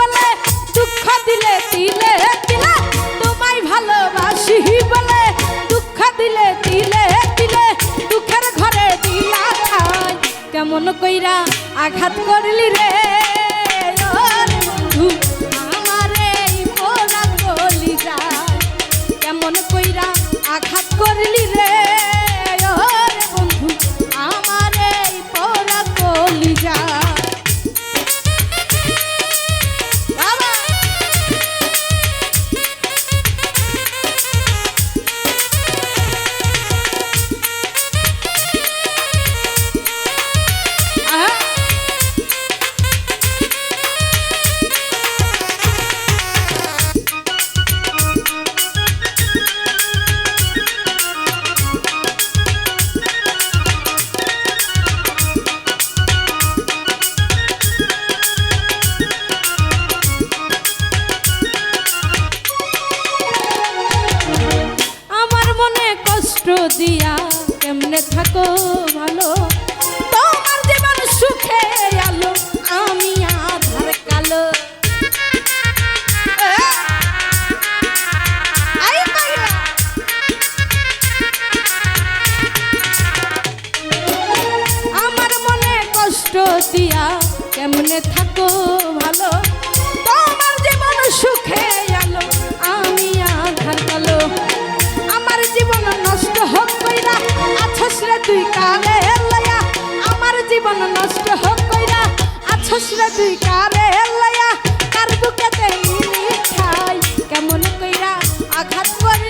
বলে, দুঃখ দিলে দিলে দিলে, তোমায় ভালোবাসি বলে, দুঃখ দিলে দিলে দিলে, দুঃখের ঘরে দিলা কেমন কইরা আঘাত করলি রে? থাকো ভালো। তোমার জীবন সুখে আলো, আমি আধার কালো। আমার মনে কষ্ট দিয়া কেমনে থাকো? তুই কারে লয়া আমার জীবন নষ্ট হোক কইরা আছস রে তুই কারে লয়া কার বুকেতে মিনি খাই কেমন কইরা আঘাত করে